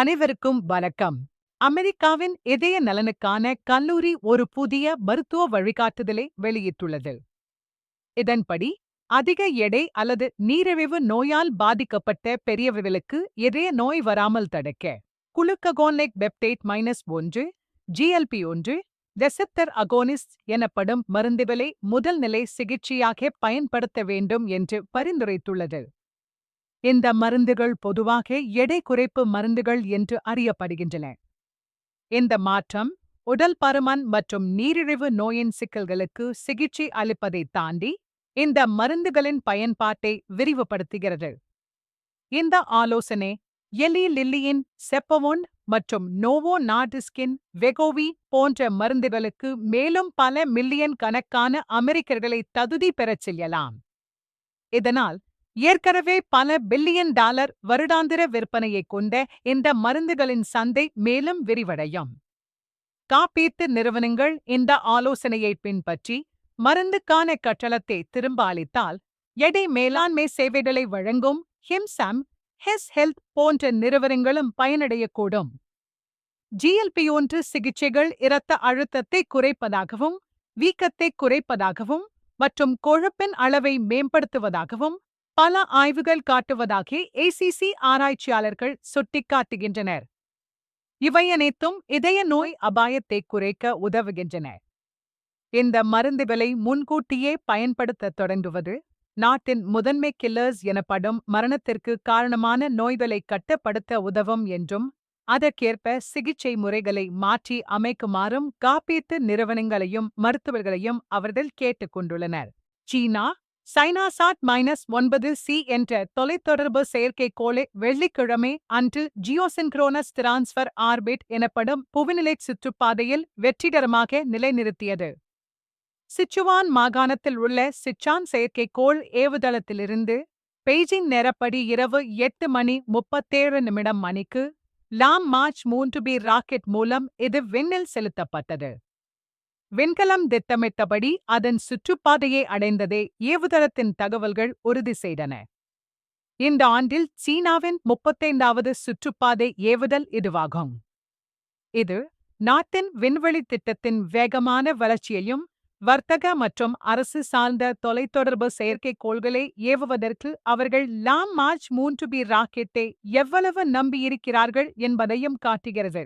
அனைவருக்கும் வணக்கம். அமெரிக்காவின் இதய நலனுக்கான கல்லூரி ஒரு புதிய மருத்துவ வழிகாட்டுதலை வெளியிட்டுள்ளது. இதன்படி அதிக எடை அல்லது நீரிழிவு நோயால் பாதிக்கப்பட்ட பெரியவர்களுக்கு இதய நோய் வராமல் தடுக்க குளுக்ககோனிக் பெப்டேட் மைனஸ் ஒன்று ஜிஎல்பி ஒன்று ரெசெப்டர் அகோனிஸ்ட் எனப்படும் மருந்துகளை முதல் நிலை சிகிச்சையாக பயன்படுத்த வேண்டும் என்று பரிந்துரைத்துள்ளது. இந்த மருந்துகள் பொதுவாக எடை குறைப்பு மருந்துகள் என்று அறியப்படுகின்றன. இந்த மாற்றம் உடல் பருமன் மற்றும் நீரிழிவு நோயின் சிக்கல்களுக்கு சிகிச்சை அளிப்பதை தாண்டி இந்த மருந்துகளின் பயன்பாட்டை விரிவுபடுத்துகிறது. இந்த ஆலோசனை எலி லில்லியின் செப்பவோன் மற்றும் நோவோ நாடிஸ்கின் வெகோவி போன்ற மருந்துகளுக்கு மேலும் பல மில்லியன் கணக்கான அமெரிக்கர்களை தகுதி பெறச் செய்யலாம். இதனால் ஏற்கனவே பல பில்லியன் டாலர் வருடாந்திர விற்பனையை கொண்ட இந்த மருந்துகளின் சந்தை மேலும் விரிவடையும். காப்பீட்டு நிறுவனங்கள் இந்த ஆலோசனையை பின்பற்றி மருந்துக்கான கட்டணத்தை திரும்ப அளித்தால் எடை மேலாண்மை சேவைகளை வழங்கும் ஹிம்சாம் ஹெஸ் ஹெல்த் போன்ற நிறுவனங்களும் பயனடையக்கூடும். ஜிஎல்பி ஒன்று சிகிச்சைகள் இரத்த அழுத்தத்தை குறைப்பதாகவும் வீக்கத்தை குறைப்பதாகவும் மற்றும் கொழுப்பின் அளவை மேம்படுத்துவதாகவும் பல ஆய்வுகள் காட்டுவதாக ஏசிசி ஆராய்ச்சியாளர்கள் சுட்டிக்காட்டுகின்றனர். இவை அனைத்தும் இதய நோய் அபாயத்தை குறைக்க உதவுகின்றன. இந்த மருந்துகளை முன்கூட்டியே பயன்படுத்த தொடங்குவது நாட்டின் முதன்மை கில்லர்ஸ் எனப்படும் மரணத்திற்கு காரணமான நோய்களை கட்டுப்படுத்த உதவும் என்றும் அதற்கேற்ப சிகிச்சை முறைகளை மாற்றி அமைக்குமாறும் காப்பீட்டு நிறுவனங்களையும் மருத்துவர்களையும் அவர்கள் கேட்டுக்கொண்டுள்ளனர் சீனா சைனாசாட் மைனஸ் ஒன்பது சி என்ற தொலைத்தொடர்பு செயற்கைக்கோளை வெள்ளிக்கிழமை அன்று ஜியோசின்க்ரோனஸ் டிரான்ஸ்ஃபர் ஆர்பிட் எனப்படும் புவிநிலை சுற்றுப்பாதையில் வெற்றிகரமாக நிலைநிறுத்தியது. சிச்சுவான் மாகாணத்தில் உள்ள சிச்சான் செயற்கைக்கோள் ஏவுதளத்திலிருந்து பெய்ஜிங் நேரப்படி இரவு எட்டு மணி முப்பத்தேழு நிமிடம் மணிக்கு லாம் மார்ச் மூன்று பி ராக்கெட் மூலம் இது விண்ணில் செலுத்தப்பட்டது. விண்கலம் திட்டமிட்டபடி அதன் சுற்றுப்பாதையை அடைந்ததே ஏவுதளத்தின் தகவல்கள் உறுதி செய்தன. இந்த ஆண்டில் சீனாவின் முப்பத்தைந்தாவது சுற்றுப்பாதை ஏவுதல் இதுவாகும். இது நாட்டின் விண்வெளி திட்டத்தின் வேகமான வளர்ச்சியையும் வர்த்தக மற்றும் அரசு சார்ந்த தொலைத்தொடர்பு செயற்கைக்கோள்களை ஏவுவதற்கு அவர்கள் லாம் மார்ச் மூன்று பி ராக்கெட்டை எவ்வளவு நம்பியிருக்கிறார்கள் என்பதையும் காட்டுகிறது.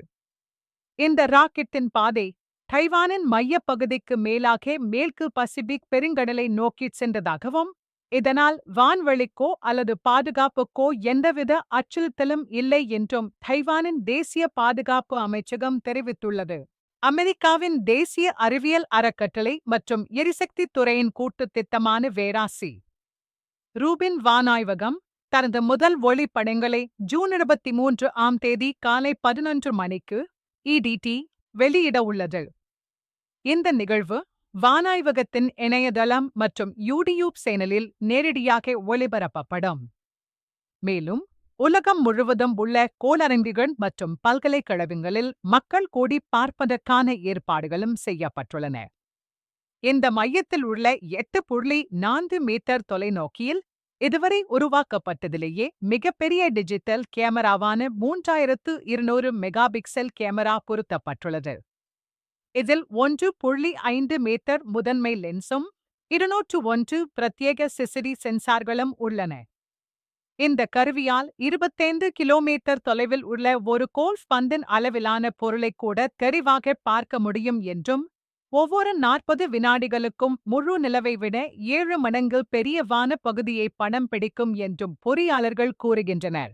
இந்த ராக்கெட்டின் பாதை டைவானின் மையப்பகுதிக்கு மேலாக மேற்கு பசிபிக் பெருங்கடலை நோக்கிச் சென்றதாகவும் இதனால் வான்வெளிக்கோ அல்லது பாதுகாப்புக்கோ எந்தவித அச்சுறுத்தலும் இல்லை என்றும் தைவானின் தேசிய பாதுகாப்பு அமைச்சகம் தெரிவித்துள்ளது. அமெரிக்காவின் தேசிய அறிவியல் அறக்கட்டளை மற்றும் எரிசக்தி துறையின் கூட்டுத் திட்டமான வேராசி. ரூபின் வானாய்வகம் தனது முதல் ஒளிப்படங்களை ஜூன் இருபத்தி மூன்று ஆம் தேதி காலை பதினொன்று மணிக்கு இடிடி வெளியிட உள்ளது. இந்த நிகழ்வு வானாய்வகத்தின் இணையதளம் மற்றும் யூடியூப் சேனலில் நேரடியாக ஒளிபரப்பப்படும். மேலும் உலகம் முழுவதும் உள்ள கோளரங்குகள் மற்றும் பல்கலைக்கழகங்களில் மக்கள் கூடி பார்ப்பதற்கான ஏற்பாடுகளும் செய்யப்பட்டுள்ளன. இந்த மையத்தில் உள்ள எட்டு புள்ளி நான்கு மீட்டர் தொலைநோக்கியில் இதுவரை உருவாக்கப்பட்டதிலேயே மிகப்பெரிய டிஜிட்டல் கேமராவான மூன்றாயிரத்து இருநூறு மெகாபிக்சல் கேமரா பொருத்தப்பட்டுள்ளது. இதில் ஒன்று புள்ளி ஐந்து மீட்டர் முதன்மை லென்ஸும் இருநூற்று ஒன்று பிரத்யேக சிசிடி சென்சார்களும் உள்ளன. இந்த கருவியால் இருபத்தைந்து கிலோமீட்டர் தொலைவில் உள்ள ஒரு கோல்ஃப் பந்தின் அளவிலான பொருளை கூட தெளிவாக பார்க்க முடியும் என்றும் ஒவ்வொரு நாற்பது வினாடிகளுக்கும் முழு நிலவை விட ஏழு மடங்கு பெரிய வான பகுதியை பணம் பிடிக்கும் என்றும் பொறியாளர்கள் கூறுகின்றனர்.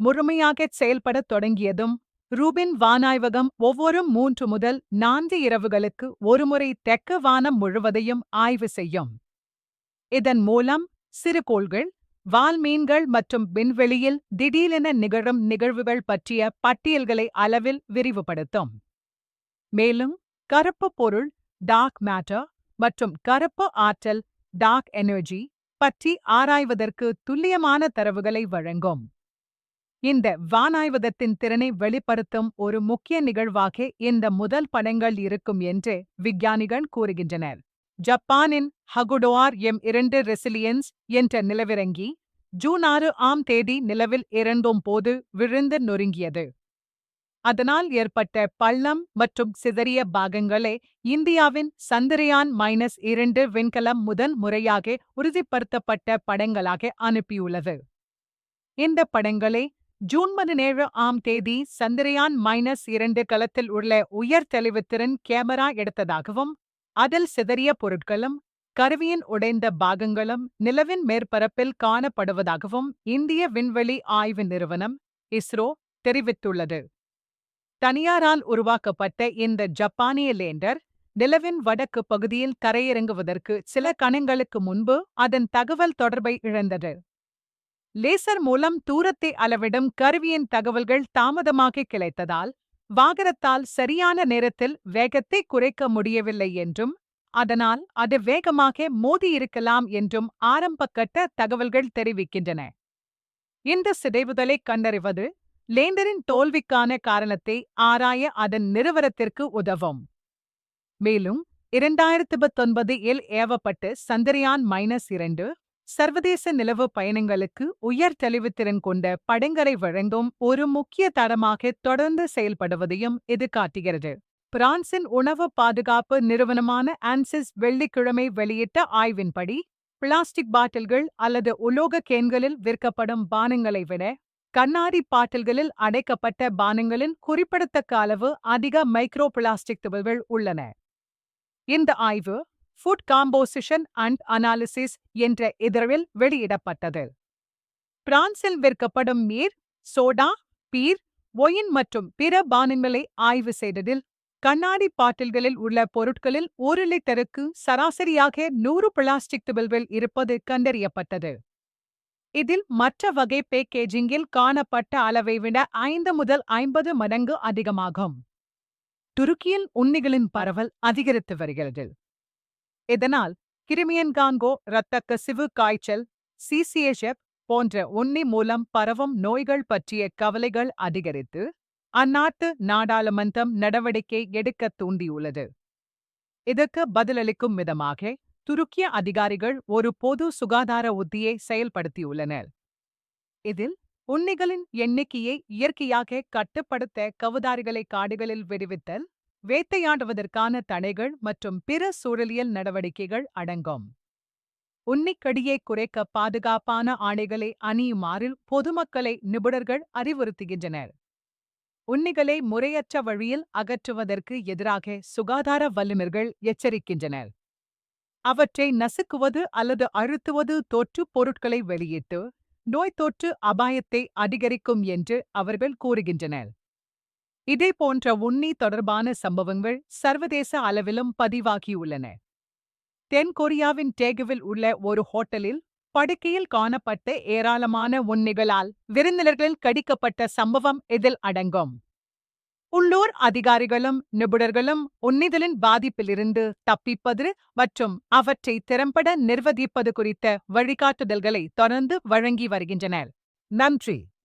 முழுமையாகச் செயல்படத் தொடங்கியதும் ரூபின் வானாய்வகம் ஒவ்வொரு மூன்று முதல் நான்கு இரவுகளுக்கு ஒருமுறை தெக்க வானம் முழுவதையும் ஆய்வு செய்யும். இதன் மூலம் சிறுகோள்கள் வால்மீன்கள் மற்றும் விண்வெளியில் திடீரென நிகழும் நிகழ்வுகள் பற்றிய பட்டியல்களை அளவில் விரிவுபடுத்தும். மேலும் கருப்பு பொருள் டார்க் மேட்டர் மற்றும் கருப்பு ஆற்றல் டார்க் எனர்ஜி பற்றி ஆராய்வதற்கு துல்லியமான தரவுகளை வழங்கும். இந்த வானாய்வதத்தின் திறனை வெளிப்படுத்தும் ஒரு முக்கிய நிகழ்வாக இந்த முதல் படங்கள் இருக்கும் என்று விஞ்ஞானிகள் கூறுகின்றனர். ஜப்பானின் ஹகுடோஆர் எம் இரண்டு ரெசிலியன்ஸ் என்ற நிலவிறங்கி ஜூன் ஆறு ஆம் தேதி நிலவில் இறந்தோம் போது விழுந்து நொறுங்கியது. அதனால் ஏற்பட்ட பள்ளம் மற்றும் சிதறிய பாகங்களே இந்தியாவின் சந்திரயான் மைனஸ் இரண்டு விண்கலம் முதன் முறையாக உறுதிப்படுத்தப்பட்ட படங்களாக அனுப்பியுள்ளது. இந்த படங்களே ஜூன் பதினேழு ஆம் தேதி சந்திரயான் மைனஸ் இரண்டு களத்தில் உள்ள உயர் தெளிவுத்திறன் கேமரா எடுத்ததாகவும் அதில் சிதறிய பொருட்களும் கருவியின் உடைந்த பாகங்களும் நிலவின் மேற்பரப்பில் காணப்படுவதாகவும் இந்திய விண்வெளி ஆய்வு நிறுவனம் இஸ்ரோ தெரிவித்துள்ளது. தனியாரால் உருவாக்கப்பட்ட இந்த ஜப்பானிய லேண்டர் நிலவின் வடக்கு பகுதியில் தரையிறங்குவதற்கு சில கணங்களுக்கு முன்பு அதன் தகவல் தொடர்பை இழந்தது. லேசர் மூலம் தூரத்தை அளவிடும் கருவியின் தகவல்கள் தாமதமாக கிடைத்ததால் வாகனத்தால் சரியான நேரத்தில் வேகத்தை குறைக்க முடியவில்லை என்றும் அதனால் அது வேகமாக மோதியிருக்கலாம் என்றும் ஆரம்பக்கட்ட தகவல்கள் தெரிவிக்கின்றன. இந்த சிதைவுதலை கண்டறிவது லேண்டரின் தோல்விக்கான காரணத்தை ஆராய அதன் நிறுவனத்திற்கு உதவும். மேலும் இரண்டாயிரத்து பத்தொன்பது இல் ஏவப்பட்டு சந்திரயான் மைனஸ் இரண்டு சர்வதேச நிலவு பயணங்களுக்கு உயர் தெளிவுத்திறன் கொண்ட படங்களை வழங்கும் ஒரு முக்கிய தரமாக தொடர்ந்து செயல்படுவதையும் இது காட்டுகிறது. பிரான்சின் உணவு பாதுகாப்பு நிறுவனமான ஆன்சிஸ் வெள்ளிக்கிழமை வெளியிட்ட ஆய்வின்படி பிளாஸ்டிக் பாட்டில்கள் அல்லது உலோக கேன்களில் விற்கப்படும் பானங்களை விட கண்ணாடி பாட்டில்களில் அடைக்கப்பட்ட பானங்களின் குறிப்பிடத்தக்க அளவு அதிக மைக்ரோ பிளாஸ்டிக் துகள்கள் உள்ளன. இந்த ஆய்வு ஃபுட் காம்போசிஷன் அண்ட் அனாலிசிஸ் என்ற இதழில் வெளியிடப்பட்டது. பிரான்சில் விற்கப்படும் மீர் சோடா பீர் ஒயின் மற்றும் பிற பானங்களை ஆய்வு செய்ததில் கண்ணாடி பாட்டில்களில் உள்ள பொருட்களில் ஒரு லிட்டருக்கு சராசரியாக நூறு பிளாஸ்டிக் துபில்கள் இருப்பது கண்டறியப்பட்டது. இதில் மற்ற வகை பேக்கேஜிங்கில் காணப்பட்ட அளவை விட ஐந்து முதல் ஐம்பது மடங்கு அதிகமாகும். துருக்கியில் உண்ணிகளின் பரவல் அதிகரித்து வருகிறது. இதனால் கிருமியன்காங்கோ இரத்த கசிவு காய்ச்சல் சிசிஎஷெப் போன்ற உண்ணி மூலம் பரவும் நோய்கள் பற்றிய கவலைகள் அதிகரித்து அந்நாட்டு நாடாளுமன்றம் நடவடிக்கை எடுக்க தூண்டியுள்ளது. இதற்கு பதிலளிக்கும் விதமாக துருக்கிய அதிகாரிகள் ஒரு பொது சுகாதார உத்தியை செயல்படுத்தியுள்ளனர். இதில் உண்ணிகளின் எண்ணிக்கையை இயற்கையாக கட்டுப்படுத்த கவுதாரிகளை காடுகளில் விடுவித்தல் வேட்டையாடுவதற்கான தடைகள் மற்றும் பிற சூழலியல் நடவடிக்கைகள் அடங்கும். உன்னிக்கடியை குறைக்க பாதுகாப்பான ஆடைகளை அணியுமாறில் பொதுமக்களை நிபுணர்கள் அறிவுறுத்துகின்றனர். உன்னிகளை முறையற்ற வழியில் அகற்றுவதற்கு எதிராக சுகாதார வல்லுநர்கள் எச்சரிக்கின்றனர். அவற்றை நசுக்குவது அல்லது அழுத்துவது தொற்று பொருட்களை வெளியிட்டு நோய் தொற்று அபாயத்தை அதிகரிக்கும் என்று அவர்கள் கூறுகின்றனர். இதே போன்ற உண்ணி தொடர்பான சம்பவங்கள் சர்வதேச அளவிலும் பதிவாகியுள்ளன. தென் கொரியாவின் டேகுவில் உள்ள ஒரு ஹோட்டலில் படுக்கையில் காணப்பட்ட ஏராளமான உண்ணிகளால் விருந்தினர்கள் கடிக்கப்பட்ட சம்பவம் இதில் அடங்கும். உள்ளூர் அதிகாரிகளும் நிபுணர்களும் உன்னிதலின் பாதிப்பிலிருந்து தப்பிப்பது மற்றும் அவற்றை திறம்பட நிர்வகிப்பது குறித்த வழிகாட்டுதல்களை தொடர்ந்து வழங்கி வருகின்றனர். நன்றி!